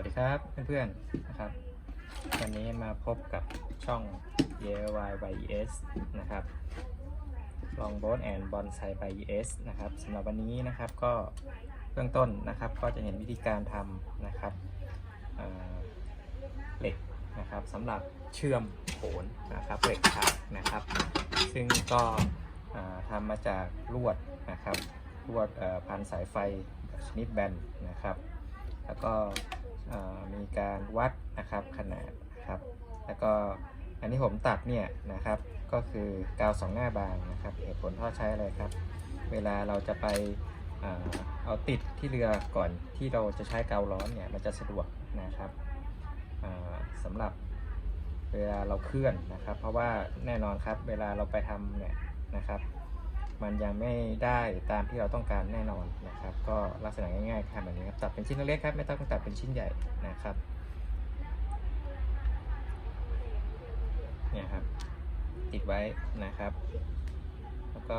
วัสดีครับเพื่อนๆนะครับ วันนี้มาพบกับช่อง y y y s นะครับลองโบสแอนบอนไซ by ES นะครับสำหรับวันนี้นะครับก็เบื้องต้นนะครับก็จะเห็นวิธีการทำนะครับเเหล็กนะครับสำหรับเชื่อมโขนนะครับเหล็กฉากนะครับ ซึ่งก็ทำมาจากลวดนะครับลวดพันสายไฟชนิดแบนนะครับ แล้วก็ มีการวัดนะครับขนาดครับแล้วก็อันที่ผมตัดเนี่ยนะครับก็คือกาวสองหน้าบางนะครับเหตุผลเพราะใช้อะไรครับ เวลาเราจะไปเอาติดที่เรือก่อนที่เราจะใช้กาวร้อนเนี่ยมันจะสะดวกนะครับสำหรับเวลาเราเคลื่อนนะครับ เพราะว่าแน่นอนครับเวลาเราไปทำเนี่ยนะครับ มันยังไม่ได้ตามที่เราต้องการแน่นอนนะครับ ก็ลักษณะง่ายๆครับแบบนี้ครับตัดเป็นชิ้นเล็กๆครับไม่ต้องตัดเป็นชิ้นใหญ่นะครับเนี่ยครับติดไว้นะครับ แล้วก็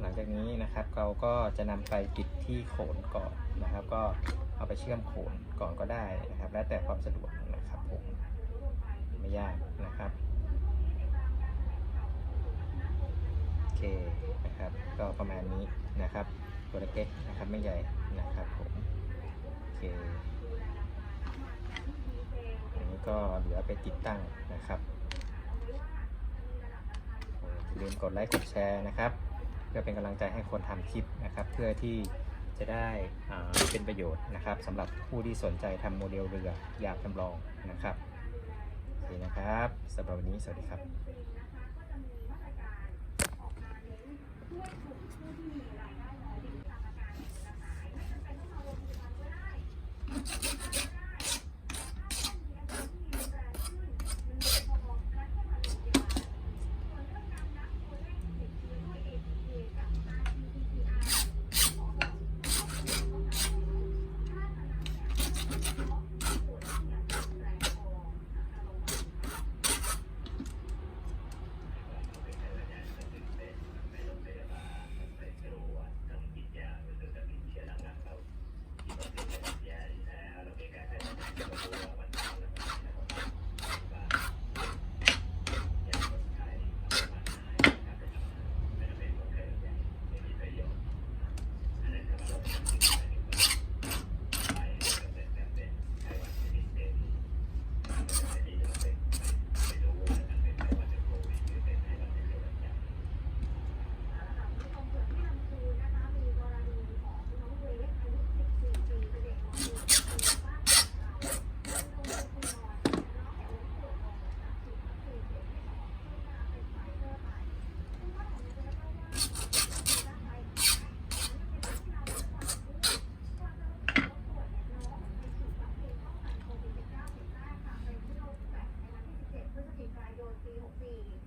หลังจากนี้นะครับเราก็จะนำไปติดที่โขนก่อนนะครับ ก็เอาไปเชื่อมโขนก่อนก็ได้นะครับ แล้วแต่ความสะดวกนะครับผมไม่ยากนะครับ โอ เคนะครับก็ประมาณนี้นะครับตัวเล็กๆนะครับไม่ใหญ่นะครับผมโอเคอันนี้ก็เหลือไปติดตั้งนะครับอย่าลืมกดไลค์กดแชร์นะครับเพื่อเป็นกำลังใจให้คนทำคลิปนะครับ เพื่อที่จะได้เป็นประโยชน์นะครับสำหรับผู้ที่สนใจทำโมเดลเรืออยาวจำลองนะครับโอเคนะครับสำหรับวันนี้สวัสดีครับ 因为堵车进了。hopefully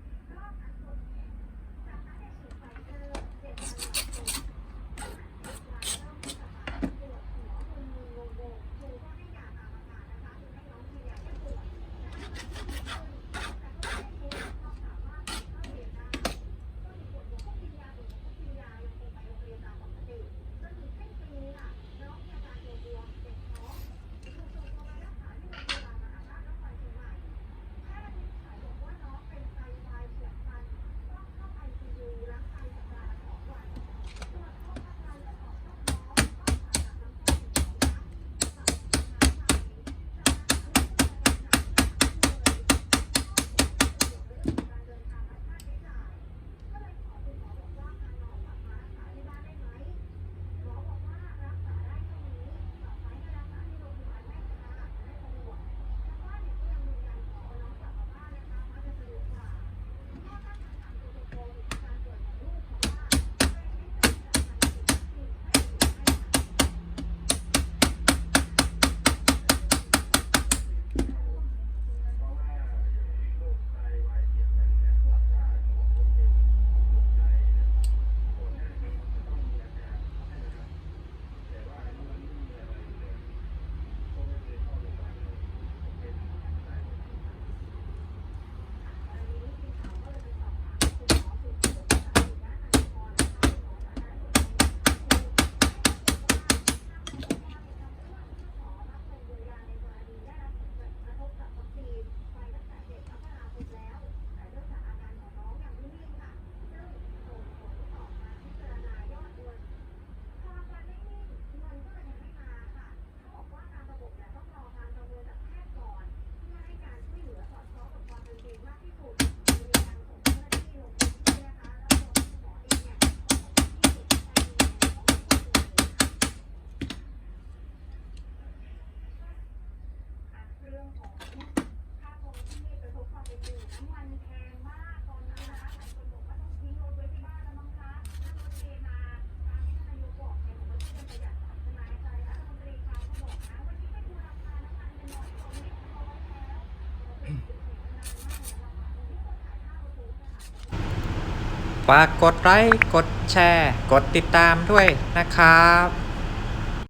ฝากกดไลค์ กดแชร์ กดติดตามด้วยนะครับ